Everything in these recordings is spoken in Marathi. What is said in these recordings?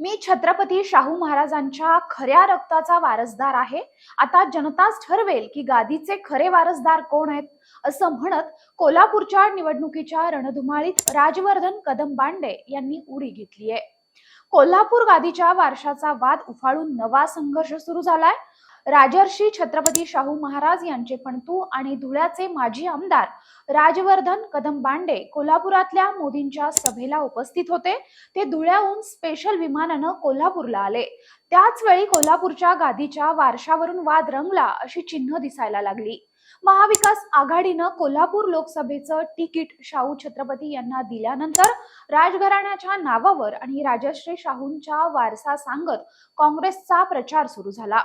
मी छत्रपती शाहू महाराजांच्या खऱ्या रक्ताचा वारसदार आहे. आता जनताच ठरवेल की गादीचे खरे वारसदार कोण आहेत असं म्हणत कोल्हापूरच्या निवडणुकीच्या रणधुमाळीत राजवर्धन कदम बांडे यांनी उडी घेतली आहे कोल्हापूर गादीच्या वारशाचा वाद उफाळून नवा संघर्ष सुरू झालाय. राजर्षी छत्रपती शाहू महाराज यांचे पणतू आणि धुळ्याचे माजी आमदार राजवर्धन कदम बांडे कोल्हापुरातल्या मोदींच्या सभेला उपस्थित होते. ते धुळ्याहून स्पेशल विमानानं कोल्हापूरला आले. त्याच वेळी कोल्हापूरच्या गादीच्या वारशावरून वाद रंगला अशी चिन्ह दिसायला लागली. महाविकास आघाडीनं कोल्हापूर लोकसभेचं तिकीट शाहू छत्रपती यांना दिल्यानंतर राजघराण्याच्या नावावर आणि राजश्री शाहूंच्या वारसा सांगत काँग्रेसचा प्रचार सुरू झाला.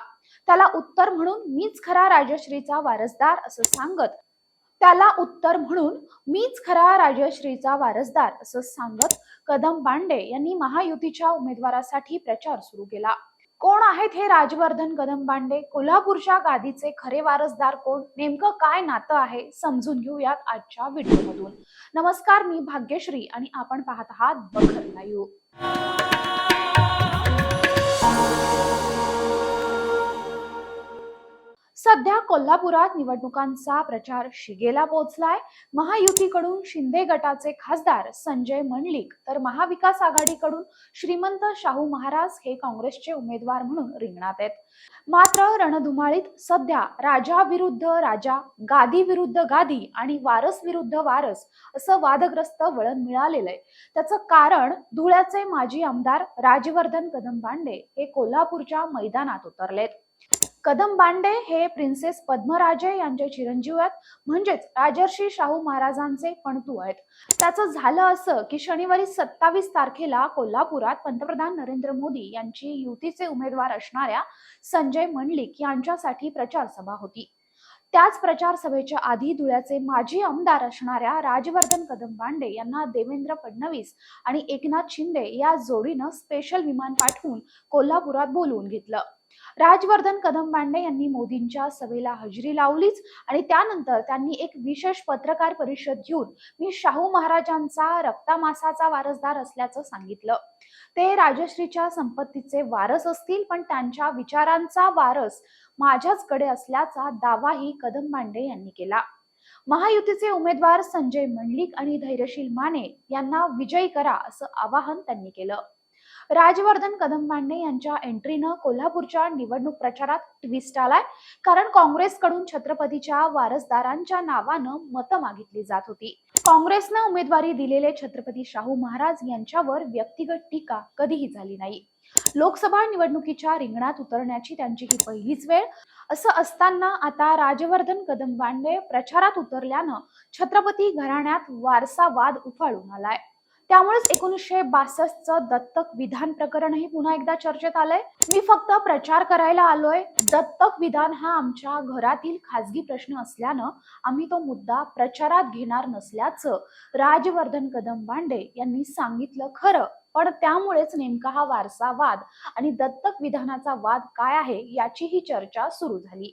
त्याला उत्तर म्हणून मीच खरा राजश्रीचा वारसदार असं सांगत त्याला उत्तर म्हणून मीच खरा राजश्रीचा वारसदार असं सांगत कदम बांडे यांनी महायुतीच्या उमेदवारासाठी प्रचार सुरू केला. कोण आहेत हे राजवर्धन कदमबांडे कोल्हापूरच्या गादीचे खरे वारसदार कोण? नेमकं काय नातं आहे? समजून घेऊयात आजच्या व्हिडिओमधून. नमस्कार मी भाग्यश्री आणि आपण पाहत आहात बखर लाईव्ह. सध्या कोल्हापुरात निवडणुकांचा प्रचार शिगेला पोहोचलाय महायुतीकडून शिंदे गटाचे खासदार संजय मंडलिक तर महाविकास आघाडीकडून श्रीमंत शाहू महाराज हे काँग्रेसचे उमेदवार म्हणून रिंगणात आहेत. मात्र रणधुमाळीत सध्या राजा विरुद्ध राजा गादी विरुद्ध गादी आणि वारस विरुद्ध वारस असं वादग्रस्त वळण मिळालेलं आहे. त्याचं कारण धुळ्याचे माजी आमदार राजवर्धन कदमबांडे हे कोल्हापूरच्या मैदानात उतरलेत. कदम बांडे हे प्रिन्सेस पद्मराजे यांचे चिरंजीव आहेत. म्हणजेच राजर्षी शाहू महाराजांचे पणतू आहेत. त्याचं झालं असं की शनिवारी सत्तावीस तारखेला कोल्हापुरात पंतप्रधान नरेंद्र मोदी यांची युतीचे उमेदवार असणाऱ्या संजय मंडलिक यांच्यासाठी प्रचार सभा होती. त्याच प्रचार सभेच्या आधी धुळ्याचे माजी आमदार असणाऱ्या राजवर्धन कदम बांडे यांना देवेंद्र फडणवीस आणि एकनाथ शिंदे या जोडीनं स्पेशल विमान पाठवून कोल्हापुरात बोलवून घेतलं. राजवर्धन कदमबांडे यांनी मोदींच्या सभेला हजेरी लावलीच आणि त्यानंतर त्यांनी एक विशेष पत्रकार परिषद घेऊन मी शाहू महाराजांचा रक्तामासाचा वारसदार असल्याचं सांगितलं. ते राजश्रीच्या संपत्तीचे वारस असतील पण त्यांच्या विचारांचा वारस माझ्याचकडे असल्याचा दावाही कदमबांडे यांनी केला. महायुतीचे उमेदवार संजय मंडलिक आणि धैर्यशील माने यांना विजयी करा असं आवाहन त्यांनी केलं. राजवर्धन कदमबांडे यांच्या एंट्रीनं कोल्हापूरच्या निवडणूक प्रचारात ट्विस्ट आलाय. कारण काँग्रेसकडून छत्रपतीच्या वारसदारांच्या नावानं मतं मागितली जात होती. काँग्रेसनं उमेदवारी दिलेले छत्रपती शाहू महाराज यांच्यावर व्यक्तिगत टीका कधीही झाली नाही. लोकसभा निवडणुकीच्या रिंगणात उतरण्याची त्यांची ही पहिलीच वेळ. असं असताना आता राजवर्धन कदमबांडे प्रचारात उतरल्यानं छत्रपती घराण्यात वारसावाद उफाळून आलाय. त्यामुळेच एकोणीसशे बासष्टचं दत्तक विधान प्रकरणही पुन्हा एकदा चर्चेत आलंय. मी फक्त प्रचार करायला आलोय. दत्तक विधान हा आमच्या घरातील खासगी प्रश्न असल्यानं आम्ही तो मुद्दा प्रचारात घेणार नसल्याचं राजवर्धन कदम बांडे यांनी सांगितलं खरं. पण त्यामुळेच नेमका हा वारसा वाद आणि दत्तक विधानाचा वाद काय आहे याचीही चर्चा सुरू झाली.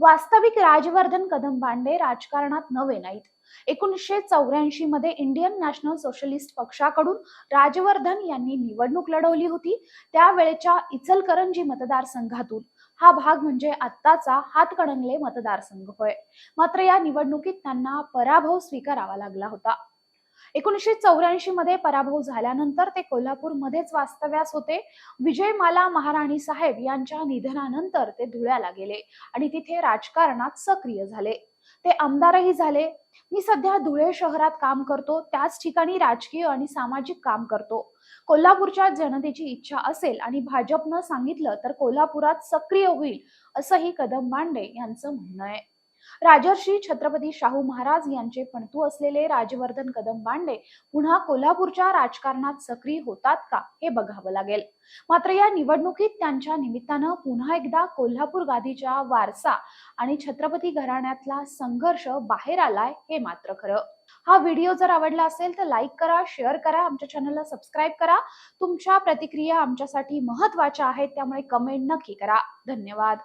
वास्तविक राजवर्धन कदम बांडे राजकारणात नवे नाहीत. एकोणीसशे चौऱ्याऐंशी मध्ये इंडियन नॅशनल सोशलिस्ट पक्षाकडून राजवर्धन यांनी निवडणूक लढवली होती. त्यावेळेच्या इचलकरंजी मतदारसंघातून हा भाग म्हणजे आत्ताचा हातकणंगले मतदारसंघ होय. मात्र या निवडणुकीत त्यांना पराभव स्वीकारावा लागला होता. एकोणीसशे चौऱ्याऐंशी मध्ये पराभव झाल्यानंतर ते कोल्हापूरमध्येच वास्तव्यास होते. विजयमाला महाराणी साहेब यांच्या निधनानंतर ते धुळ्याला गेले आणि तिथे राजकारणात सक्रिय झाले. ते आमदारही झाले. मी सध्या धुळे शहरात काम करतो. त्याच ठिकाणी राजकीय आणि सामाजिक काम करतो. कोल्हापूरच्या जनतेची इच्छा असेल आणि भाजपनं सांगितलं तर कोल्हापुरात सक्रिय होईल असंही कदम मांडे यांचं म्हणणं आहे. राजर्षी छत्रपती शाहू महाराज यांचे पणतू असलेले राजवर्धन कदम बांडे पुन्हा कोल्हापूरच्या राजकारणात सक्रिय होतात का हे बघावं लागेल. मात्र या निवडणुकीत त्यांच्या निमित्तानं पुन्हा एकदा कोल्हापूर गादीच्या वारसा आणि छत्रपती घराण्यातला संघर्ष बाहेर आलाय हे मात्र खरं. हा व्हिडिओ जर आवडला असेल तर लाईक करा शेअर करा आमच्या चॅनलला सबस्क्राईब करा. तुमच्या प्रतिक्रिया आमच्यासाठी महत्त्वाच्या आहेत त्यामुळे कमेंट नक्की करा. धन्यवाद.